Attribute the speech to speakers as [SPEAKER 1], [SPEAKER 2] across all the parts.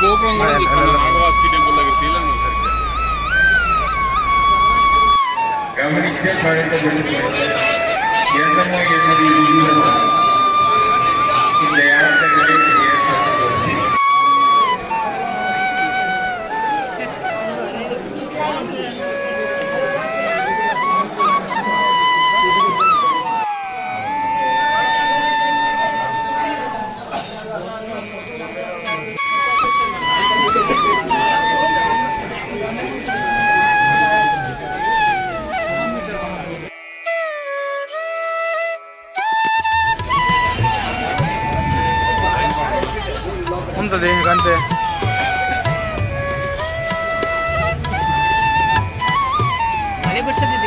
[SPEAKER 1] గోపురం కూడా చూస్తాను నాగవాసి టెంపుల్ దగ్గర శ్రీలంక సరిగ్గా
[SPEAKER 2] గమనించే పడకపోతే ఎంతమో ఎనిమిది ఊళ్ళో இந்த
[SPEAKER 1] найвище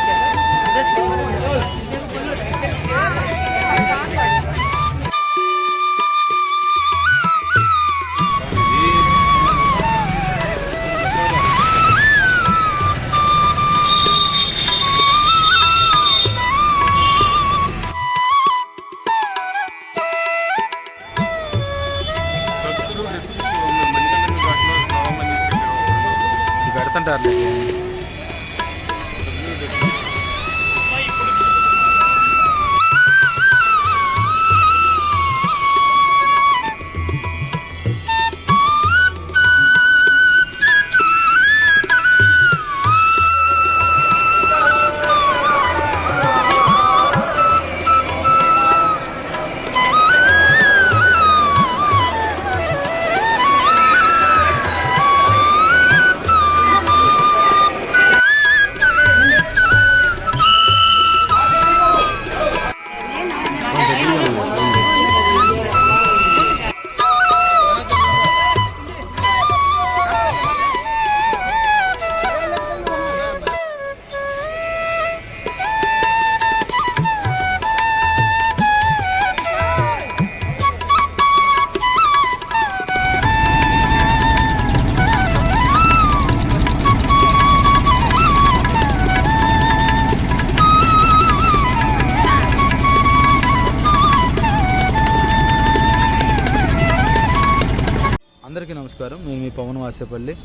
[SPEAKER 3] అందరికీ నమస్కారం. నేను మీ పవన్ వాసేపల్లి.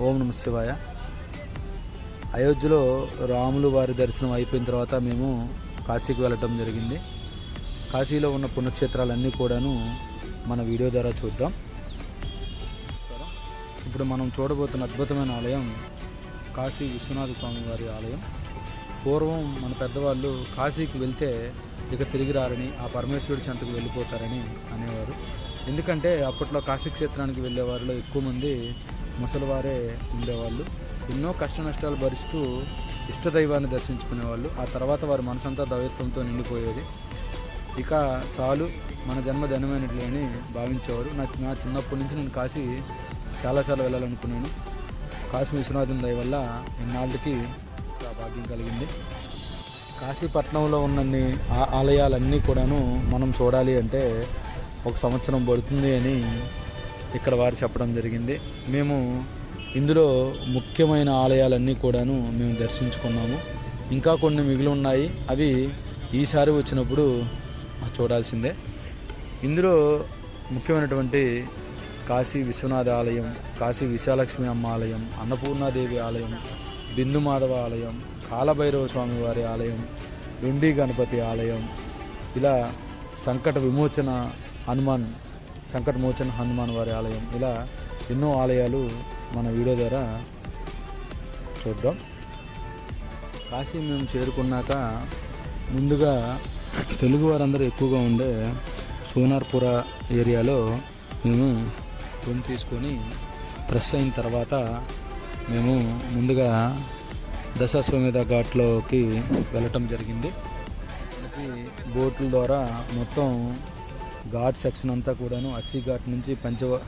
[SPEAKER 3] ఓం నమ శివాయ. అయోధ్యలో రాములు వారి దర్శనం అయిపోయిన తర్వాత మేము కాశీకి వెళ్ళటం జరిగింది. కాశీలో ఉన్న పుణ్యక్షేత్రాలన్నీ కూడాను మన వీడియో ద్వారా చూద్దాం. ఇప్పుడు మనం చూడబోతున్న అద్భుతమైన ఆలయం కాశీ విశ్వనాథ స్వామి వారి ఆలయం. పూర్వం మన పెద్దవాళ్ళు కాశీకి వెళ్తే ఇక తిరిగి రారని ఆ పరమేశ్వరుడి చెంతకు వెళ్ళిపోతారని అనేవారు. ఎందుకంటే అప్పట్లో కాశీ క్షేత్రానికి వెళ్ళే వారిలో ఎక్కువ మంది ముసలివారే ఉండేవాళ్ళు. ఎన్నో కష్ట నష్టాలు భరిస్తూ ఇష్టదైవాన్ని దర్శించుకునేవాళ్ళు. ఆ తర్వాత వారి మనసంతా దైవత్వంతో నిండిపోయేది. ఇక చాలు మన జన్మ ధనమైనట్లే అని భావించేవారు. నా నా చిన్నప్పటి నుంచి నేను కాశీ చాలాసార్లు వెళ్ళాలనుకున్నాను. కాశీ విశ్వనాథం దయ వల్ల ఇన్నాళ్ళకి భాగ్యం కలిగింది. కాశీపట్నంలో ఉన్నన్ని ఆ- ఆలయాలన్నీ కూడాను మనం చూడాలి అంటే ఒక సంవత్సరం పడుతుంది అని ఇక్కడ వారు చెప్పడం జరిగింది. మేము ఇందులో ముఖ్యమైన ఆలయాలన్నీ కూడాను మేము దర్శించుకున్నాము. ఇంకా కొన్ని మిగిలి ఉన్నాయి. అవి ఈసారి వచ్చినప్పుడు చూడాల్సిందే. ఇందులో ముఖ్యమైనటువంటి కాశీ విశ్వనాథ ఆలయం కాశీ విశాలక్ష్మి అమ్మ ఆలయం అన్నపూర్ణాదేవి ఆలయం బిందు మాధవ ఆలయం కాలభైరవ స్వామి వారి ఆలయం డుండి గణపతి ఆలయం ఇలా సంకట విమోచన హనుమాన్ సంకటమోచన హనుమాన్ వారి ఆలయం. ఇలా ఎన్నో ఆలయాలు మన వీడియో ద్వారా చూద్దాం. కాశీ మేము చేరుకున్నాక ముందుగా తెలుగు వారందరూ ఎక్కువగా ఉండే సోనార్పుర ఏరియాలో మేము రూమ్ తీసుకొని ఫ్రెష్ అయిన తర్వాత మేము ముందుగా దశాశ్వమేధ ఘాట్లోకి వెళ్ళటం జరిగింది. బోట్ల ద్వారా మొత్తం ఘాట్ సెక్షన్ అంతా కూడాను అస్సీ ఘాట్ నుంచి పంచ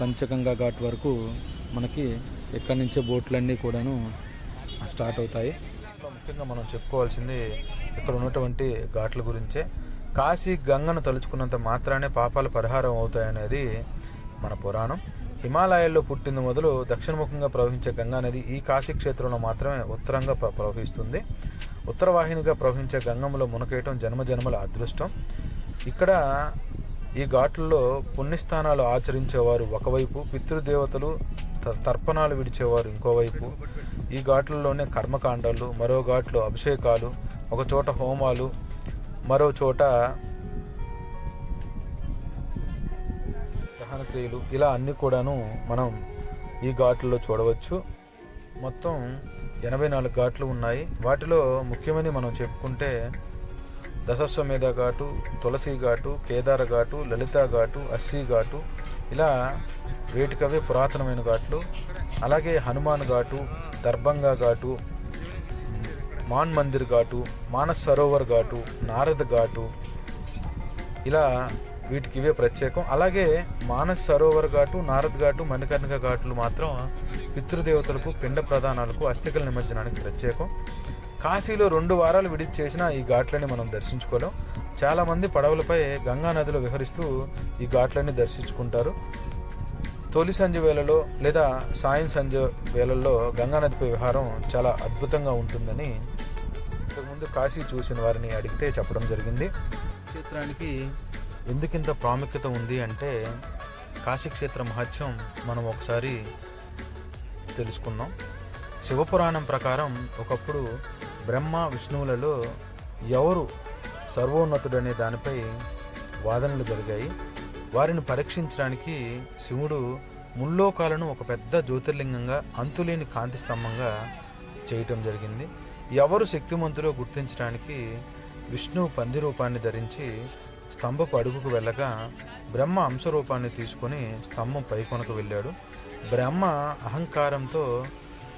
[SPEAKER 3] పంచగంగా ఘాట్ వరకు మనకి ఎక్కడి నుంచే బోట్లన్నీ కూడాను స్టార్ట్ అవుతాయి. ముఖ్యంగా మనం చెప్పుకోవాల్సింది ఇక్కడ ఉన్నటువంటి ఘాట్ల గురించే. కాశీ గంగను తలుచుకున్నంత మాత్రానే పాపాలు పరిహారం అవుతాయనేది మన పురాణం. హిమాలయాల్లో పుట్టింది మొదలు దక్షిణముఖంగా ప్రవహించే గంగా నది ఈ కాశీ క్షేత్రంలో మాత్రమే ఉత్తరంగా ప్ర- ప్రవహిస్తుంది. ఉత్తరవాహినిగా ప్రవహించే గంగంలో మునకేయటం జన్మ జన్మల అదృష్టం. ఇక్కడ ఈ ఘాట్లలో పుణ్యస్థానాలు ఆచరించేవారు ఒకవైపు పితృదేవతలు తర్పణాలు విడిచేవారు ఇంకోవైపు. ఈ ఘాట్లలోనే కర్మకాండాలు మరో ఘాట్లో అభిషేకాలు ఒక చోట హోమాలు మరో చోట దహన క్రియలు. ఇలా అన్ని కూడాను మనం ఈ ఘాట్లలో చూడవచ్చు. మొత్తం ఎనభై నాలుగు ఘాట్లు ఉన్నాయి. వాటిలో ముఖ్యమని మనం చెప్పుకుంటే దశస్వమేధ ఘాటు తులసి ఘాటు కేదార ఘాటు లలిత ఘాటు అస్సీ ఘాటు ఇలా వేటికవే పురాతనమైన ఘాట్లు. అలాగే హనుమాన్ ఘాటు దర్భంగా ఘాటు మాన్ మందిర్ ఘాటు మానస్ సరోవర్ ఘాటు నారద్ ఘాటు ఇలా వీటికి ఇవే ప్రత్యేకం. అలాగే మానస్ సరోవర్ ఘాటు నారద్ ఘాటు మణికర్ణిక ఘాట్లు మాత్రం పితృదేవతలకు పిండ ప్రధానాలకు అస్థికల నిమజ్జనానికి ప్రత్యేకం. కాశీలో రెండు వారాలు విడిచి చేసిన ఈ ఘాట్లని మనం దర్శించుకోలేం. చాలామంది పడవలపై గంగా నదిలో విహరిస్తూ ఈ ఘాట్లని దర్శించుకుంటారు. తొలి సంధ్య వేళలో లేదా సాయం సంధ్య వేళల్లో గంగా నదిపై విహారం చాలా అద్భుతంగా ఉంటుందని ఇంతకుముందు కాశీ చూసిన వారిని అడిగితే చెప్పడం జరిగింది. క్షేత్రానికి ఎందుకింత ప్రాముఖ్యత ఉంది అంటే కాశీక్షేత్ర మహత్యం మనం ఒకసారి తెలుసుకుందాం. శివపురాణం ప్రకారం ఒకప్పుడు బ్రహ్మ విష్ణువులలో ఎవరు సర్వోన్నతుడనే దానిపై వాదనలు జరిగాయి. వారిని పరీక్షించడానికి శివుడు ముల్లోకాలను ఒక పెద్ద జ్యోతిర్లింగంగా అంతులేని కాంతి స్తంభంగా చేయటం జరిగింది. ఎవరు శక్తిమంతులో గుర్తించడానికి విష్ణువు పంది రూపాన్ని ధరించి స్తంభపు అడుగుకు వెళ్ళగా బ్రహ్మ అంశ రూపాన్ని తీసుకొని స్తంభం పైకొనకు వెళ్ళాడు. బ్రహ్మ అహంకారంతో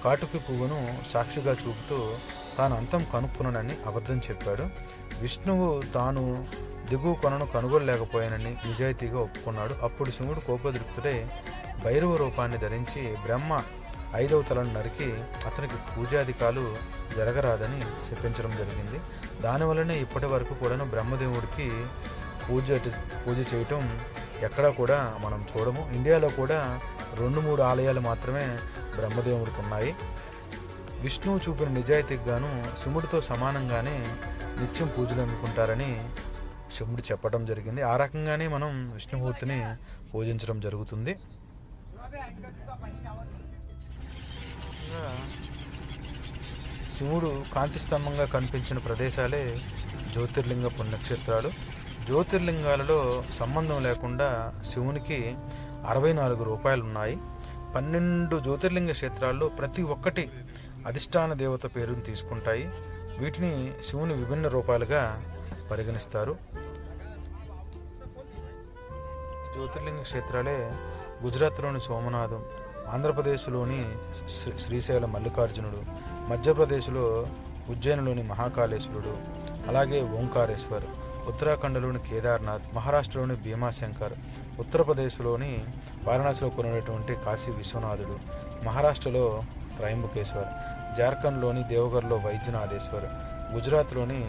[SPEAKER 3] కాటుకి పువ్వును సాక్షిగా చూపుతూ తాను అంతం కనుక్కున్నానని అబద్ధం చెప్పాడు. విష్ణువు తాను దిగువ కొనను కనుగొనలేకపోయానని నిజాయితీగా ఒప్పుకున్నాడు. అప్పుడు శివుడు కోపదృప్తుడై భైరవ రూపాన్ని ధరించి బ్రహ్మ ఐదవ తలను నరికి అతనికి పూజాధికాలు జరగరాదని చెప్పించడం జరిగింది. దానివల్లనే ఇప్పటి వరకు కూడాను బ్రహ్మదేవుడికి పూజ పూజ చేయటం ఎక్కడా కూడా మనం చూడము. ఇండియాలో కూడా రెండు మూడు ఆలయాలు మాత్రమే బ్రహ్మదేవుడికి ఉన్నాయి. విష్ణువు చూపిన నిజాయితీకి గాను శివుడితో సమానంగానే నిత్యం పూజలు అందుకుంటారని శివుడు చెప్పడం జరిగింది. ఆ రకంగానే మనం విష్ణుమూర్తిని పూజించడం జరుగుతుంది. శివుడు కాంతి స్తంభంగా కనిపించిన ప్రదేశాలే జ్యోతిర్లింగ పుణ్యక్షేత్రాలు. జ్యోతిర్లింగాలలో సంబంధం లేకుండా శివునికి అరవై నాలుగు రూపాయలు ఉన్నాయి పన్నెండు జ్యోతిర్లింగ క్షేత్రాల్లో ప్రతి ఒక్కటి అధిష్టాన దేవత పేరును తీసుకుంటాయి. వీటిని శివుని విభిన్న రూపాలుగా పరిగణిస్తారు. జ్యోతిర్లింగ క్షేత్రాలే గుజరాత్లోని సోమనాథం ఆంధ్రప్రదేశ్లోని శ్రీ- శ్రీశైల మల్లికార్జునుడు మధ్యప్రదేశ్లో ఉజ్జయినిలోని మహాకాళేశ్వరుడు అలాగే ఓంకారేశ్వర్ ఉత్తరాఖండ్లోని కేదార్నాథ్ మహారాష్ట్రలోని భీమాశంకర్ ఉత్తరప్రదేశ్లోని వారణాసిలో కొనేటువంటి కాశీ విశ్వనాథుడు మహారాష్ట్రలో త్రయంబకేశ్వర్ జార్ఖండ్లోని దేవగర్లో వైద్యనాథేశ్వర్ గుజరాత్లోని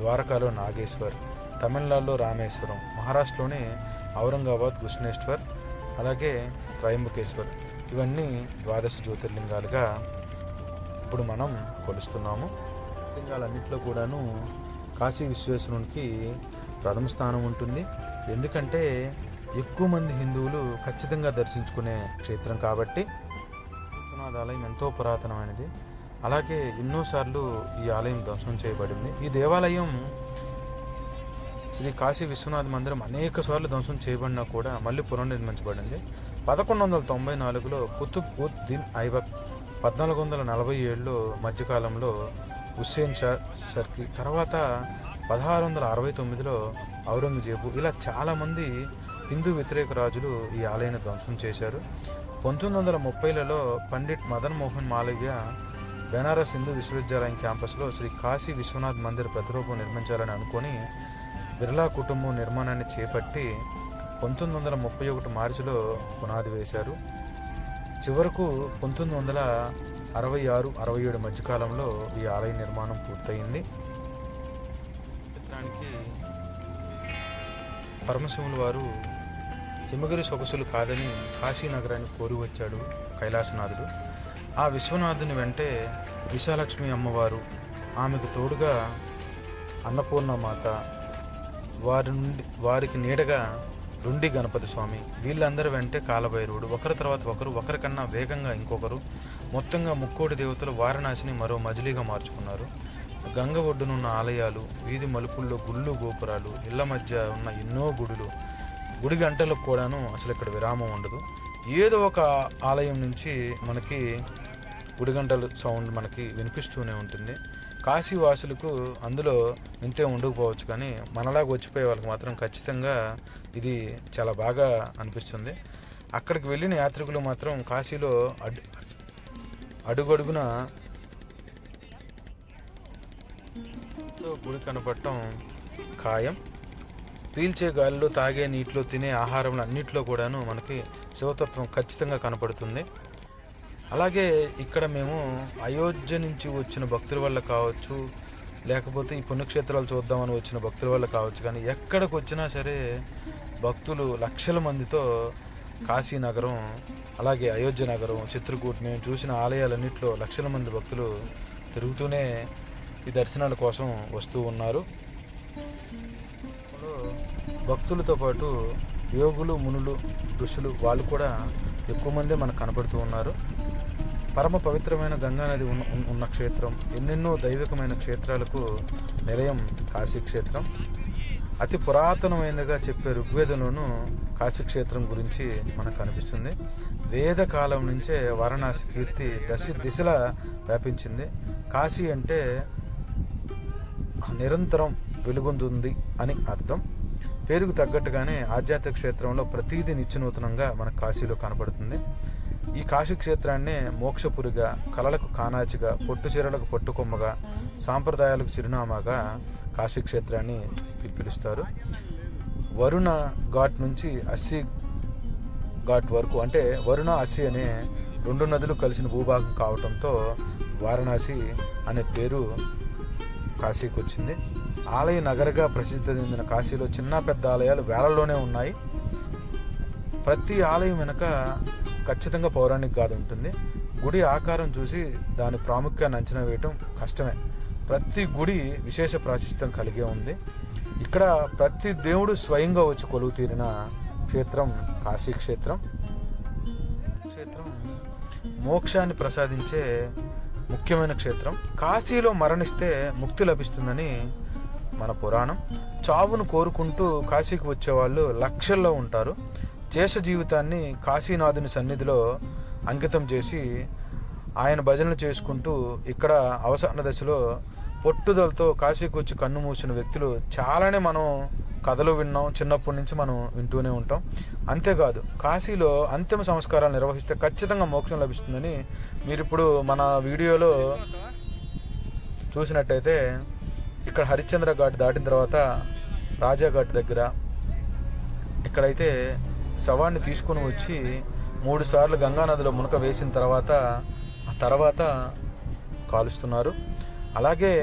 [SPEAKER 3] ద్వారకాలో నాగేశ్వర్ తమిళనాడులో రామేశ్వరం మహారాష్ట్రలోని ఔరంగాబాద్ కృష్ణేశ్వర్ అలాగే త్రయంబకేశ్వర్. ఇవన్నీ ద్వాదశ జ్యోతిర్లింగాలుగా ఇప్పుడు మనం కొలుస్తున్నాము. లింగాలన్నింటిలో కూడాను కాశీ విశ్వేశ్వరునికి ప్రథమ స్థానం ఉంటుంది. ఎందుకంటే ఎక్కువ మంది హిందువులు ఖచ్చితంగా దర్శించుకునే క్షేత్రం కాబట్టి విశ్వనాథ ఆలయం ఎంతో పురాతనమైనది. అలాగే ఎన్నోసార్లు ఈ ఆలయం ధ్వంసం చేయబడింది. ఈ దేవాలయం శ్రీ కాశీ విశ్వనాథ్ మందిరం అనేక సార్లు ధ్వంసం చేయబడినా కూడా మళ్ళీ పునర్నిర్మించబడింది. పదకొండు వందల తొంభై నాలుగులో కుతుబ్ ఉద్ దిన్ ఐబక్ పద్నాలుగు వందల నలభై ఏడులో మధ్యకాలంలో హుస్సేన్ షా షర్కి తర్వాత పదహారు వందల అరవై తొమ్మిదిలో ఔరంగజేబు ఇలా చాలామంది హిందూ వ్యతిరేక రాజులు ఈ ఆలయాన్ని ధ్వంసం చేశారు. పంతొమ్మిది వందల ముప్పైలలో పండిట్ మదన్ మోహన్ మాలవ్య బెనారస్ హిందూ విశ్వవిద్యాలయం క్యాంపస్లో శ్రీ కాశీ విశ్వనాథ్ మందిర్ ప్రతిరూపం నిర్మించాలని అనుకొని బిర్లా కుటుంబం నిర్మాణాన్ని చేపట్టి పంతొమ్మిది వందల ముప్పై ఒకటి మార్చిలో పునాది వేశారు. చివరకు పంతొమ్మిది వందల అరవై ఆరు అరవై ఏడు మధ్యకాలంలో ఈ ఆలయ నిర్మాణం పూర్తయింది. చిత్రానికి పరమశివులు వారు హిమగిరి సొగసులు కాదని కాశీ నగరాన్ని కోరి వచ్చాడు కైలాసనాథుడు. ఆ విశ్వనాథుని వెంటే విశాలక్ష్మి అమ్మవారు ఆమెకు తోడుగా అన్నపూర్ణమాత వారి నుండి వారికి నీడగా రుండి గణపతి స్వామి వీళ్ళందరి వెంటే కాలభైరవుడు. ఒకరి తర్వాత ఒకరు ఒకరికన్నా వేగంగా ఇంకొకరు మొత్తంగా ముక్కోటి దేవతలు వారణాసిని మరో మజిలీగా మార్చుకున్నారు. గంగ ఒడ్డునున్న ఆలయాలు వీధి మలుపుల్లో గుళ్ళు గోపురాలు ఇళ్ళ మధ్య ఉన్న ఎన్నో గుడులు. గుడి గంటలకు కూడాను అసలు ఇక్కడ విరామం ఉండదు. ఏదో ఒక ఆలయం నుంచి మనకి గుడి గంటలు సౌండ్ మనకి వినిపిస్తూనే ఉంటుంది. కాశీ వాసులకు అందులో ఇంతే ఉండకపోవచ్చు కానీ మనలాగా వచ్చిపోయే వాళ్ళకి మాత్రం ఖచ్చితంగా ఇది చాలా బాగా అనిపిస్తుంది. అక్కడికి వెళ్ళిన యాత్రికులు మాత్రం కాశీలో అడ్ అడుగడుగున గుడి కనపడటం ఖాయం. పీల్చే గాలిలో తాగే నీటిలో తినే ఆహారంలో అన్నింటిలో కూడాను మనకి శివతత్వం ఖచ్చితంగా కనపడుతుంది. అలాగే ఇక్కడ మేము అయోధ్య నుంచి వచ్చిన భక్తుల వల్ల కావచ్చు లేకపోతే ఈ పుణ్యక్షేత్రాలు చూద్దామని వచ్చిన భక్తుల వల్ల కావచ్చు కానీ ఎక్కడికి వచ్చినా సరే భక్తులు లక్షల మందితో కాశీ నగరం అలాగే అయోధ్య నగరం చిత్రకూట్ మేము చూసిన ఆలయాలన్నింటిలో లక్షల మంది భక్తులు తిరుగుతూనే ఈ దర్శనాల కోసం వస్తూ ఉన్నారు. భక్తులతో పాటు యోగులు మునులు ఋషులు వాళ్ళు కూడా ఎక్కువ మంది మనకు కనపడుతూ ఉన్నారు. పరమ పవిత్రమైన గంగా నది ఉన్న ఉన్న- క్షేత్రం ఎన్నెన్నో దైవికమైన క్షేత్రాలకు నిలయం కాశీ క్షేత్రం. అతి పురాతనమైనదిగా చెప్పే ఋగ్వేదంలోనూ కాశీ క్షేత్రం గురించి మనకు కనిపిస్తుంది వేద కాలం నుంచే వారణాసి కీర్తి దశ దిశలా వ్యాపించింది. కాశీ అంటే నిరంతరం వెలుగొందుంది అని అర్థం. పేరుకు తగ్గట్టుగానే ఆధ్యాత్మిక క్షేత్రంలో ప్రతీది నిత్యనూతనంగా మన కాశీలో కనబడుతుంది. ఈ కాశీ క్షేత్రాన్నే మోక్షపురిగా కళలకు కానాచిగా పొట్టు చీరలకు పట్టుకొమ్మగా సాంప్రదాయాలకు చిరునామాగా కాశీ క్షేత్రాన్ని పిలుస్తారు. వరుణ ఘాట్ నుంచి అస్సి ఘాట్ వరకు అంటే వరుణ అస్సి అనే రెండు నదులు కలిసిన భూభాగం కావటంతో వారణాసి అనే పేరు కాశీకి వచ్చింది ఆలయ నగరగా ప్రసిద్ధి చెందిన కాశీలో చిన్న పెద్ద ఆలయాలు వేలల్లోనే ఉన్నాయి. ప్రతి ఆలయం వెనుక ఖచ్చితంగా పౌరాణిక గాథ ఉంటుంది. గుడి ఆకారం చూసి దాని ప్రాముఖ్యాన్ని అంచనా వేయటం కష్టమే. ప్రతి గుడి విశేష ప్రాశస్త్యం కలిగే ఉంది. ఇక్కడ ప్రతి దేవుడు స్వయంగా వచ్చి కొలువు తీరిన క్షేత్రం కాశీ క్షేత్రం క్షేత్రం మోక్షాన్ని ప్రసాదించే ముఖ్యమైన క్షేత్రం. కాశీలో మరణిస్తే ముక్తి లభిస్తుందని మన పురాణం. చావును కోరుకుంటూ కాశీకి వచ్చే వాళ్ళు లక్షల్లో ఉంటారు. శేష జీవితాన్ని కాశీనాథుని సన్నిధిలో అంకితం చేసి ఆయన భజనలు చేసుకుంటూ ఇక్కడ అవసాన దశలో పొట్టుదలతో కాశీకి వచ్చి కన్ను మూసిన వ్యక్తులు చాలానే మనం కథలు విన్నాం చిన్నప్పటి నుంచి మనం వింటూనే ఉంటాం. అంతేకాదు కాశీలో అంతిమ సంస్కారాలు నిర్వహిస్తే ఖచ్చితంగా మోక్షం లభిస్తుందని మీరు ఇప్పుడు మన వీడియోలో చూసినట్టయితే ఇక్కడ హరిశ్చంద్ర ఘాట్ దాటిన తర్వాత రాజా ఘాట్ దగ్గర ఇక్కడైతే శవాన్ని తీసుకొని వచ్చి మూడు సార్లు గంగానదిలో మునక వేసిన తర్వాత తర్వాత కాలుస్తున్నారు. అలాగే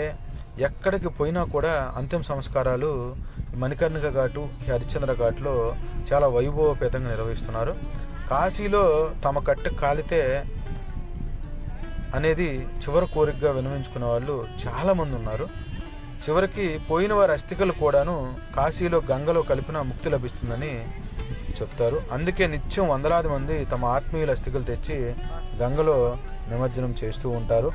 [SPEAKER 3] ఎక్కడికి పోయినా కూడా అంతిమ సంస్కారాలు మణికర్ణిక ఘాటు హరిశ్చంద్ర ఘాట్లో చాలా వైభవపేతంగా నిర్వహిస్తున్నారు. కాశీలో తమ కట్టు కాలితే అనేది చివరి కోరికగా వినవించుకునే వాళ్ళు చాలామంది ఉన్నారు. చివరికి పోయిన వారి అస్థికలు కూడాను కాశీలో గంగలో కలిపిన ముక్తి లభిస్తుందని చెప్తారు. అందుకే నిత్యం వందలాది మంది తమ ఆత్మీయుల అస్థికలు తెచ్చి గంగలో నిమజ్జనం చేస్తూ ఉంటారు.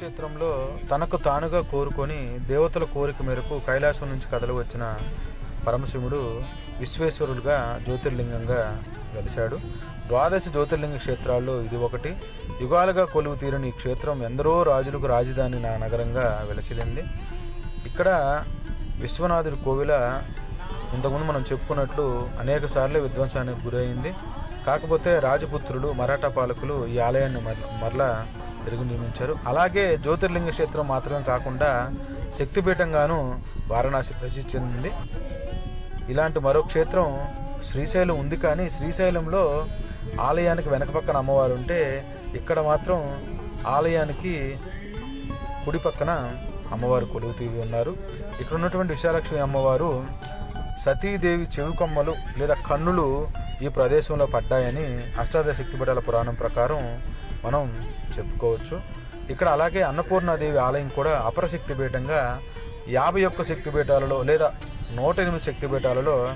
[SPEAKER 3] కురుక్షేత్రంలో తనకు తానుగా కోరుకొని దేవతల కోరిక మేరకు కైలాసం నుంచి కదలి వచ్చిన పరమశివుడు విశ్వేశ్వరుడుగా జ్యోతిర్లింగంగా వెలిశాడు. ద్వాదశ జ్యోతిర్లింగ క్షేత్రాల్లో ఇది ఒకటి. యుగాలుగా కొలువు తీరని ఈ క్షేత్రం ఎందరో రాజులకు రాజధాని నా నగరంగా వెలసిలింది ఇక్కడ విశ్వనాథుడి కోవిల ఇంతకుముందు మనం చెప్పుకున్నట్లు అనేక సార్లు విధ్వంసానికి గురైంది. కాకపోతే రాజపుత్రులు మరాఠా పాలకులు ఈ ఆలయాన్ని మర మరలా తిరిగి నిర్మించారు. అలాగే జ్యోతిర్లింగ క్షేత్రం మాత్రమే కాకుండా శక్తిపీఠంగాను వారణాసి ప్రసిద్ధి చెందింది. ఇలాంటి మరో క్షేత్రం శ్రీశైలం ఉంది కానీ శ్రీశైలంలో ఆలయానికి వెనక పక్కన అమ్మవారు ఉంటే ఇక్కడ మాత్రం ఆలయానికి కుడి పక్కన అమ్మవారు కొలువు ఉన్నారు. ఇక్కడ ఉన్నటువంటి విశాలక్ష్మి అమ్మవారు సతీదేవి చెవి కొమ్మలు లేదా కన్నులు ఈ ప్రదేశంలో పడ్డాయని అష్టాదశ శక్తిపీఠాల పురాణం ప్రకారం మనం చెప్పుకోవచ్చు. ఇక్కడ అలాగే అన్నపూర్ణాదేవి ఆలయం కూడా అపర శక్తిపీఠంగా యాభై ఒక్క శక్తిపీఠాలలో లేదా నూట ఎనిమిది శక్తిపీఠాలలో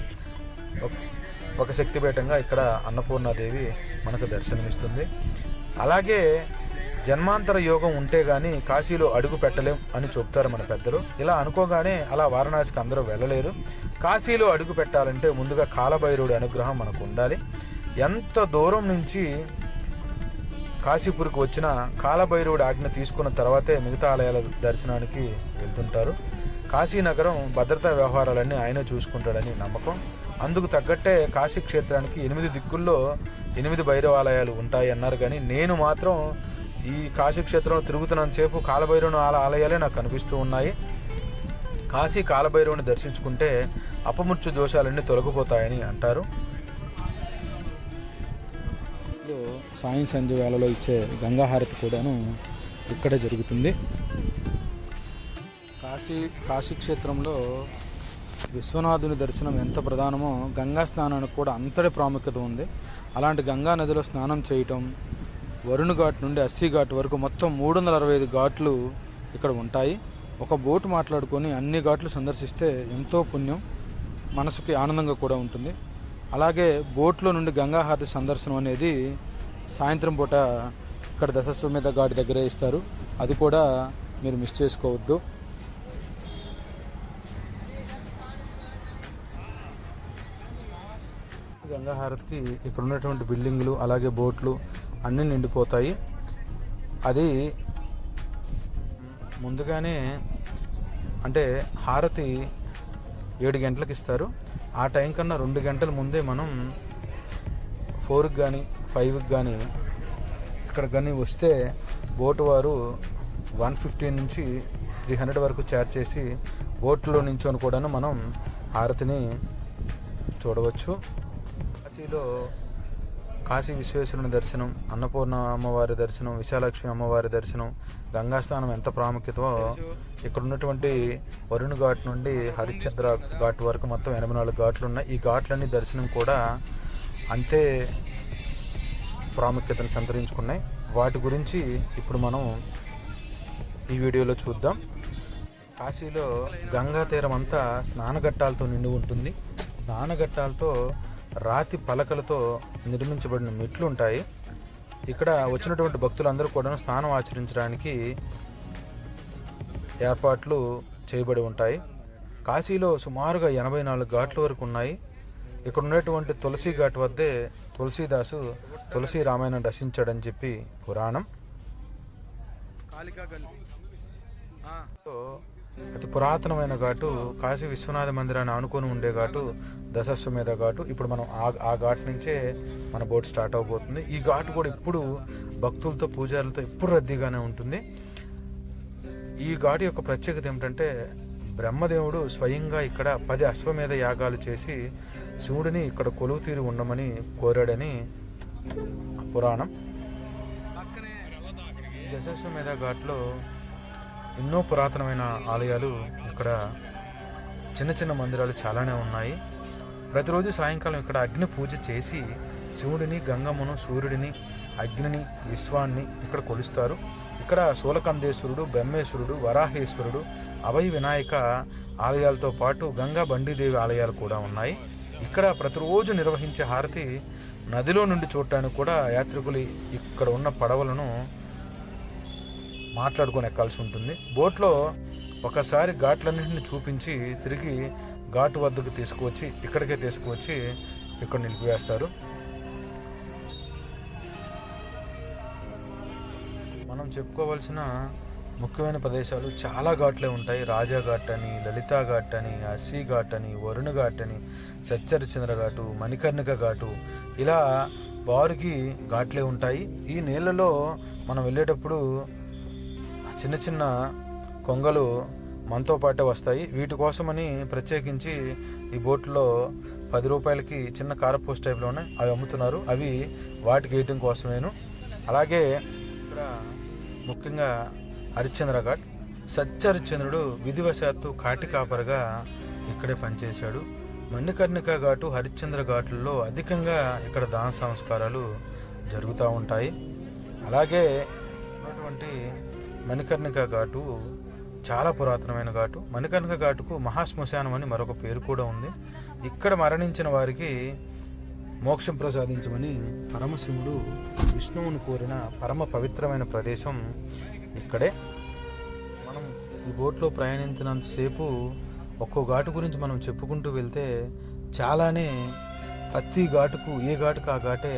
[SPEAKER 3] ఒక- ఒక శక్తిపీఠంగా ఇక్కడ అన్నపూర్ణాదేవి మనకు దర్శనమిస్తుంది. అలాగే జన్మాంతర యోగం ఉంటే కానీ కాశీలో అడుగు పెట్టలేం అని చెప్తారు మన పెద్దలు. ఇలా అనుకోగానే అలా వారణాసికి అందరూ వెళ్ళలేరు. కాశీలో అడుగు పెట్టాలంటే ముందుగా కాలభైరుడి అనుగ్రహం మనకు ఉండాలి. ఎంత దూరం నుంచి కాశీపూర్కి వచ్చిన కాలభైరవుడి ఆజ్ఞ తీసుకున్న తర్వాతే మిగతా ఆలయాల దర్శనానికి వెళ్తుంటారు. కాశీనగరం భద్రతా వ్యవహారాలన్నీ ఆయనే చూసుకుంటాడని నమ్మకం. అందుకు తగ్గట్టే కాశీ క్షేత్రానికి ఎనిమిది దిక్కుల్లో ఎనిమిది భైరవాలయాలు ఉంటాయి అన్నారు. కానీ నేను మాత్రం ఈ కాశీ క్షేత్రంలో తిరుగుతున్నంతసేపు కాలభైరవుని ఆలయాలే నాకు కనిపిస్తూ ఉన్నాయి. కాశీ కాలభైరవుని దర్శించుకుంటే అపమృత్యు దోషాలన్నీ తొలగిపోతాయని అంటారు.
[SPEAKER 4] సాయం సంధ్య వేళలో ఇచ్చే గంగాహారతి కూడాను ఇక్కడే జరుగుతుంది. కాశీ కాశీ క్షేత్రంలో విశ్వనాథుని దర్శనం ఎంత ప్రధానమో గంగా స్నానానికి కూడా అంతటి ప్రాముఖ్యత ఉంది. అలాంటి గంగా నదిలో స్నానం చేయటం వరుణ్ ఘాట్ నుండి అస్సీ ఘాట్ వరకు మొత్తం మూడు వందల అరవై ఐదు ఘాట్లు ఇక్కడ ఉంటాయి. ఒక బోటు మాట్లాడుకొని అన్ని ఘాట్లు సందర్శిస్తే ఎంతో పుణ్యం మనసుకి ఆనందంగా కూడా ఉంటుంది. అలాగే బోట్లో నుండి గంగాహారతి సందర్శనం అనేది సాయంత్రం పూట ఇక్కడ దశస్వమేధ ఘాట్ దగ్గరే ఇస్తారు. అది కూడా మీరు మిస్ చేసుకోవద్దు. గంగాహారతికి ఇక్కడ ఉన్నటువంటి బిల్డింగ్లు అలాగే బోట్లు అన్నీ నిండిపోతాయి. అది ముందుగానే అంటే హారతి ఏడు గంటలకు ఇస్తారు. ఆ టైం కన్నా రెండు గంటల ముందే మనం ఫోర్కి కానీ ఫైవ్కి కానీ ఇక్కడ కానీ వస్తే బోటు వారు వన్ ఫిఫ్టీ నుంచి త్రీ హండ్రెడ్ వరకు ఛార్జ్ చేసి బోట్లో నించొని కూడాను మనం హారతిని చూడవచ్చు. కాశీలో కాశీ విశ్వేశ్వరుని దర్శనం అన్నపూర్ణ అమ్మవారి దర్శనం విశాలక్ష్మి అమ్మవారి దర్శనం గంగాస్నానం ఎంత ప్రాముఖ్యతో ఇక్కడ ఉన్నటువంటి వరుణ్ ఘాట్ నుండి హరిశ్చంద్ర ఘాట్ వరకు మొత్తం ఎనభై నాలుగు ఘాట్లు ఉన్నాయి. ఈ ఘాట్లన్నీ దర్శనం కూడా అంతే ప్రాముఖ్యతను సంతరించుకున్నాయి. వాటి గురించి ఇప్పుడు మనం ఈ వీడియోలో చూద్దాం. కాశీలో గంగా తీరం అంతా స్నానఘట్టాలతో నిండి ఉంటుంది. స్నానఘట్టాలతో రాతి పలకలతో నిర్మించబడిన మెట్లు ఉంటాయి. ఇక్కడ వచ్చినటువంటి భక్తులందరూ కూడా స్నానం ఆచరించడానికి ఏర్పాట్లు చేయబడి ఉంటాయి. కాశీలో సుమారుగా ఎనభై నాలుగు ఘాట్ల వరకు ఉన్నాయి. ఇక్కడ ఉన్నటువంటి తులసి ఘాట్ వద్దే తులసీదాసు తులసి రామాయణం రచించాడని చెప్పి పురాణం.
[SPEAKER 3] అతి పురాతనమైన ఘాటు కాశీ విశ్వనాథ మందిరాన్ని ఆనుకొని ఉండే ఘాటు దశస్వమేధ ఘాటు. ఇప్పుడు మనం ఆ ఆ ఘాట్ నుంచే మన బోట్ స్టార్ట్ అవబోతుంది. ఈ ఘాటు కూడా ఇప్పుడు భక్తులతో పూజారులతో ఎప్పుడు రద్దీగానే ఉంటుంది. ఈ ఘాటు యొక్క ప్రత్యేకత ఏమిటంటే బ్రహ్మదేవుడు స్వయంగా ఇక్కడ పది అశ్వమేధ యాగాలు చేసి శివుడిని ఇక్కడ కొలువు తీరి ఉండమని కోరాడని పురాణం. ఈ ఘాట్లో ఎన్నో పురాతనమైన ఆలయాలు ఇక్కడ చిన్న చిన్న మందిరాలు చాలానే ఉన్నాయి. ప్రతిరోజు సాయంకాలం ఇక్కడ అగ్ని పూజ చేసి శివుడిని గంగమ్మను సూర్యుడిని అగ్నిని విశ్వాన్ని ఇక్కడ కొలుస్తారు. ఇక్కడ శూలకందేశ్వరుడు బ్రహ్మేశ్వరుడు వరాహేశ్వరుడు అభయ వినాయక ఆలయాలతో పాటు గంగా బండిదేవి ఆలయాలు కూడా ఉన్నాయి. ఇక్కడ ప్రతిరోజు నిర్వహించే హారతి నదిలో నుండి చూడటానికి కూడా యాత్రికులు ఇక్కడ ఉన్న పడవలను మాట్లాడుకొని ఎక్కాల్సి ఉంటుంది. బోట్లో ఒకసారి ఘాట్లన్నింటిని చూపించి తిరిగి ఘాటు వద్దకు తీసుకువచ్చి ఇక్కడికే తీసుకువచ్చి ఇక్కడ నిలిపివేస్తారు. మనం చెప్పుకోవాల్సిన ముఖ్యమైన ప్రదేశాలు చాలా ఘాట్లే ఉంటాయి. రాజా ఘాట్ అని లలితా ఘాట్ అని అసీ ఘాట్ అని వరుణ ఘాట్ అని సచ్చరిచంద్ర ఘాటు మణికర్ణిక ఘాటు ఇలా బారుకి ఘాట్లే ఉంటాయి. ఈ నీళ్ళలో మనం వెళ్ళేటప్పుడు చిన్న చిన్న కొంగలు మనతో పాటే వస్తాయి. వీటి కోసమని ప్రత్యేకించి ఈ బోట్లో పది రూపాయలకి చిన్న కారపూస్ టైప్లో ఉన్నాయి. అవి అమ్ముతున్నారు. అవి వాటికి వేయటం కోసమేను. అలాగే ఇక్కడ ముఖ్యంగా హరిశ్చంద్ర ఘాట్ సత్యహరిశ్చంద్రుడు విధివశాత్తు కాటి కాపరిగా ఇక్కడే పనిచేశాడు. మణికర్ణిక ఘాటు హరిశ్చంద్ర ఘాట్లలో అధికంగా ఇక్కడ దాన సంస్కారాలు జరుగుతూ ఉంటాయి. అలాగే ఉన్నటువంటి మణికర్ణిక ఘాటు చాలా పురాతనమైన ఘాటు. మణికర్ణిక ఘాటుకు మహాశ్మశానం అని మరొక పేరు కూడా ఉంది. ఇక్కడ మరణించిన వారికి మోక్షం ప్రసాదించమని పరమశివుడు విష్ణువును కోరిన పరమ పవిత్రమైన ప్రదేశం ఇక్కడే. మనం ఈ బోట్లో ప్రయాణించినంతసేపు ఒక్కో ఘాటు గురించి మనం చెప్పుకుంటూ వెళ్తే చాలానే ప్రతి ఘాటుకు ఏ ఘాటుకు ఆ ఘాటే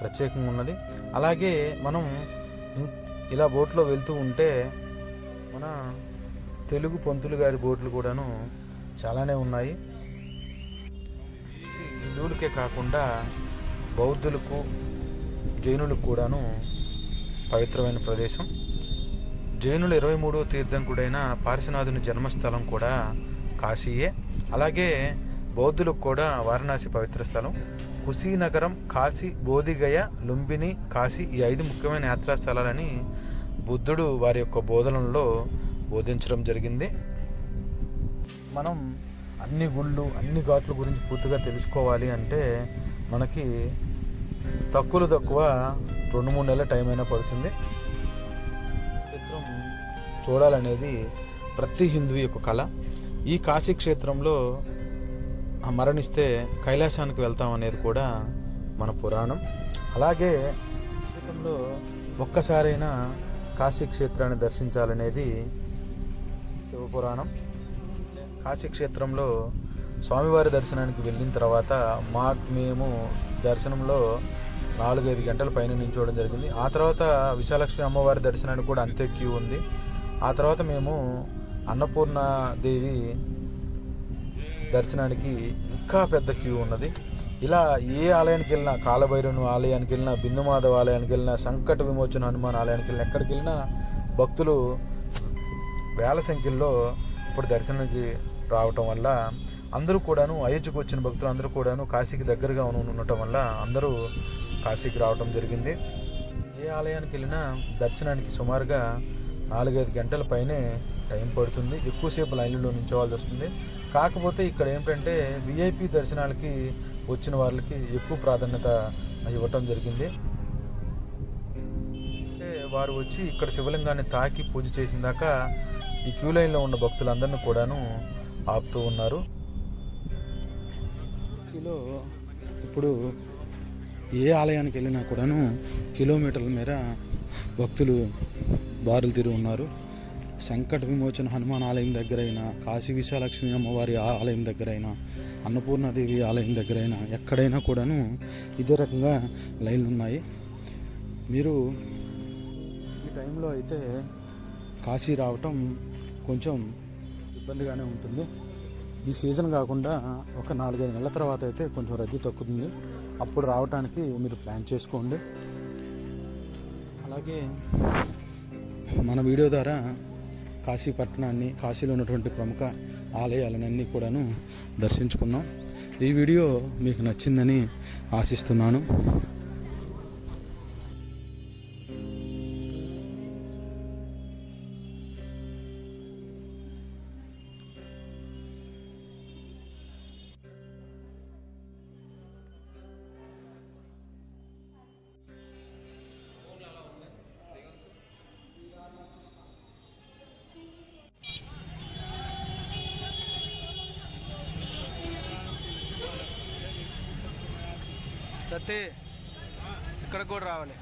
[SPEAKER 3] ప్రత్యేకంగా ఉన్నది. అలాగే మనం ఇలా బోట్లో వెళ్తూ ఉంటే మన తెలుగు పంతులు గారి బోట్లు కూడాను చాలానే ఉన్నాయి. హిందువులకే కాకుండా బౌద్ధులకు జైనులకు కూడాను పవిత్రమైన ప్రదేశం. జైనుల ఇరవై మూడవ తీర్థంకుడైన పార్శ్వనాథుని జన్మస్థలం కూడా కాశీయే. అలాగే బౌద్ధులకు కూడా వారణాసి పవిత్ర స్థలం. కుశీనగరం కాశీ బోధిగయ లుంబిని కాశీ ఈ ఐదు ముఖ్యమైన యాత్రా స్థలాలని బుద్ధుడు వారి యొక్క బోధనల్లో బోధించడం జరిగింది. మనం అన్ని గుళ్ళు అన్ని ఘాట్ల గురించి పూర్తిగా తెలుసుకోవాలి అంటే మనకి తక్కువలు తక్కువ రెండు మూడు నెలల టైం అయినా పడుతుంది. చూడాలనేది ప్రతి హిందువు యొక్క కళ. ఈ కాశీ క్షేత్రంలో మరణిస్తే కైలాసానికి వెళ్తాం అనేది కూడా మన పురాణం. అలాగే జీవితంలో ఒక్కసారైనా కాశీ క్షేత్రాన్ని దర్శించాలనేది శివపురాణం. కాశీ క్షేత్రంలో స్వామివారి దర్శనానికి వెళ్ళిన తర్వాత మాకు మేము దర్శనంలో నాలుగైదు గంటల పైన నించోవడం జరిగింది. ఆ తర్వాత విశాలక్ష్మి అమ్మవారి దర్శనానికి కూడా అంతే క్యూ ఉంది. ఆ తర్వాత మేము అన్నపూర్ణ దేవి దర్శనానికి ఇంకా పెద్ద క్యూ ఉన్నది. ఇలా ఏ ఆలయానికి వెళ్ళినా కాలభైరవుని ఆలయానికి వెళ్ళినా బిందుమాధవ ఆలయానికి వెళ్ళినా సంకట విమోచన హనుమాన్ ఆలయానికి వెళ్ళినా ఎక్కడికి వెళ్ళినా భక్తులు వేల సంఖ్యలో ఇప్పుడు దర్శనానికి రావటం వల్ల అందరూ కూడాను అయోధ్యకు వచ్చిన భక్తులు అందరూ కూడాను కాశీకి దగ్గరగా ఉన్న- ఉండటం వల్ల అందరూ కాశీకి రావటం జరిగింది. ఏ ఆలయానికి వెళ్ళినా దర్శనానికి సుమారుగా నాలుగైదు గంటల పైనే టైం పడుతుంది. ఎక్కువసేపు లైన్లో నించోవాల్సి వస్తుంది. కాకపోతే ఇక్కడ ఏంటంటే విఐపి దర్శనాలకి వచ్చిన వాళ్ళకి ఎక్కువ ప్రాధాన్యత ఇవ్వటం జరిగింది. అంటే వారు వచ్చి ఇక్కడ శివలింగాన్ని తాకి పూజ చేసిన దాకా ఈ క్యూ లైన్లో ఉన్న భక్తులందరినీ కూడాను ఆపుతూ ఉన్నారు. కాశీలో ఇప్పుడు ఏ ఆలయానికి వెళ్ళినా కూడాను కిలోమీటర్ల మేర భక్తులు బారులు తిరిగి ఉన్నారు. సంకట విమోచన హనుమాన్ ఆలయం దగ్గరైనా కాశీ విశాలక్ష్మి అమ్మవారి ఆ- ఆలయం దగ్గరైనా అన్నపూర్ణాదేవి ఆలయం దగ్గరైనా ఎక్కడైనా కూడాను ఇదే రకంగా లైన్లు ఉన్నాయి. మీరు ఈ టైంలో అయితే కాశీ రావటం కొంచెం ఇబ్బందిగానే ఉంటుంది. ఈ సీజన్ కాకుండా ఒక నాలుగైదు నెలల తర్వాత అయితే కొంచెం రద్దీ తగ్గుతుంది అప్పుడు రావడానికి మీరు ప్లాన్ చేసుకోండి. అలాగే మన వీడియో ద్వారా కాశీ పట్టణాన్ని కాశీలో ఉన్నటువంటి ప్రముఖ ఆలయాలన్నీ కూడాను దర్శించుకున్నాం. ఈ వీడియో మీకు నచ్చిందని ఆశిస్తున్నాను. ఇక్కడ కూడా రావాలి.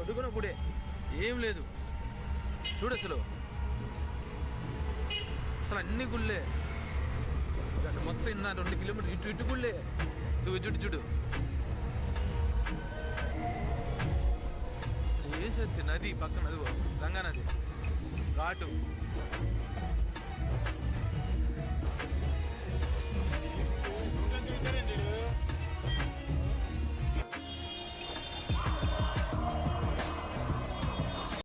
[SPEAKER 3] అడుగునప్పుడే ఏం లేదు. చూడు అసలు. అసలు అన్ని గుళ్ళే. మొత్తం ఇన్న రెండు కిలోమీటర్లు ఇటు ఇటు గుళ్ళే. నువ్వు చుట్టు చూడు. ఏం చేస్తే నది పక్కన నది గంగా నది. ఘాటు.